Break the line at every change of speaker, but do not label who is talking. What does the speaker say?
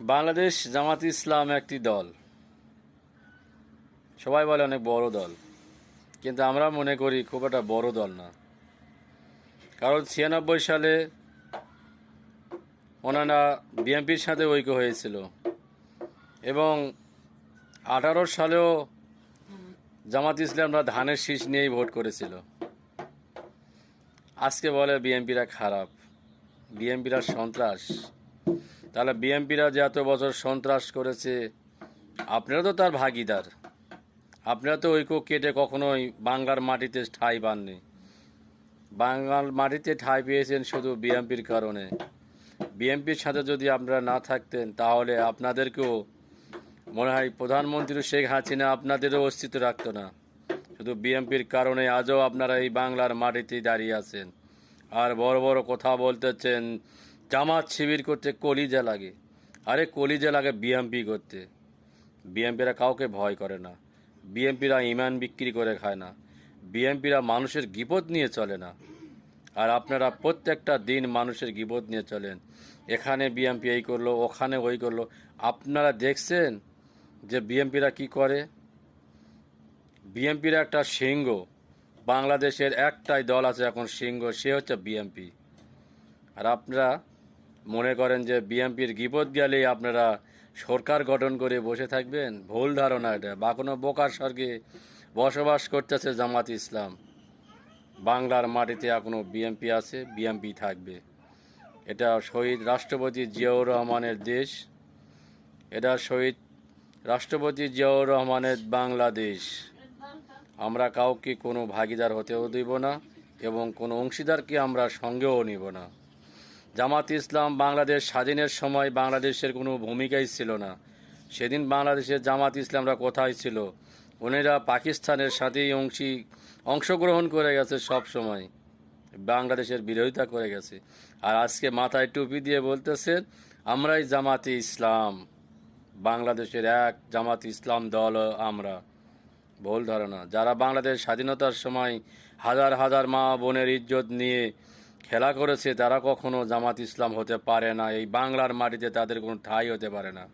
বাংলাদেশ জামাত ইসলাম একটি দল। সবাই বলে অনেক বড় দল। কিন্তু আমরা মনে করি খুব একটা বড় দল না। কারণ ছিয়ানব্বই সালে ওনারা বিএনপির সাথে ঐক্য হয়েছিল। এবং আঠারো সালেও জামাত ইসলামরা ধানের শীষ নিয়েই ভোট করেছিল। আজকে বলে বিএনপিরা খারাপ। বিএনপিরা সন্ত্রাস। তাহলে বিএনপিরা যে এত বছর সন্ত্রাস করেছে, আপনারা তো তার ভাগিদার। আপনারা তো ঐক্য কেটে কখনোই বাংলার মাটিতে ঠাঁই পাননি। বাংলার মাটিতে ঠাঁই পেয়েছেন শুধু বিএনপির কারণে। বিএনপির সাথে যদি আপনারা না থাকতেন, তাহলে আপনাদেরকেও মনে হয় প্রধানমন্ত্রী শেখ হাসিনা আপনাদেরও অস্তিত্ব রাখতো না। শুধু বিএনপির কারণে আজও আপনারা এই বাংলার মাটিতেই দাঁড়িয়ে আছেন। আর বড় বড় কথা বলতেছেন জামাত শিবির করতে কলিজা লাগে। আরে কলিজা লাগে বিএমপি করতে। বিএমপিরা কাউকে ভয় করে না। বিএমপিরা ইমান বিক্রি করে খায় না। বিএমপিরা মানুষের গিবত নিয়ে চলে না। আর আপনারা প্রত্যেকটা দিন মানুষের গিবত নিয়ে চলেন। এখানে বিএমপি এই করল, ওখানে ওই করল। আপনারা দেখছেন যে বিএমপিরা কি করে? বিএমপির একটা সিংহ। বাংলাদেশের একটাই দল আছে এখন সিংহ, সে হচ্ছে বিএমপি আর আপনারা মনে করেন যে বিএমপির গিবত গেলেই আপনারা সরকার গঠন করে বসে থাকবেন? ভুল ধারণা এটা। বা কোনো বোকার স্বর্গে বসবাস করতেছে জামাত ইসলাম। বাংলার মাটিতে এখনও বিএমপি আছে বিএমপি থাকবে। এটা শহীদ রাষ্ট্রপতি জিয়াউর রহমানের দেশ। এটা শহীদ রাষ্ট্রপতি জিয়াউর রহমানের বাংলাদেশ। আমরা কাউকে কোনো ভাগিদার হতেও দিব না এবং কোনো অংশীদারকে আমরা সঙ্গেও নিব না। জামাত ইসলাম বাংলাদেশ স্বাধীনের সময় বাংলাদেশের কোনো ভূমিকাই ছিল না। সেদিন বাংলাদেশের জামাত ইসলামরা কোথায় ছিল? ওনারা পাকিস্তানের সাথেই অংশী, অংশগ্রহণ করে গেছে সব সময়। বাংলাদেশের বিরোধিতা করে গেছে। আর আজকে মাথায় টুপি দিয়ে বলতেছেন, আমরাই জামাতে ইসলাম। বাংলাদেশের এক জামাত ইসলাম দল আমরা। ভুল ধারণা। যারা বাংলাদেশ স্বাধীনতার সময় হাজার হাজার মা বোনের ইজ্জত নিয়ে খেলা করেছে তারা কখনো জামাত ইসলাম হতে পারে না। এই বাংলার মাটিতে তাদের কোনো ঠাঁই হতে পারে না।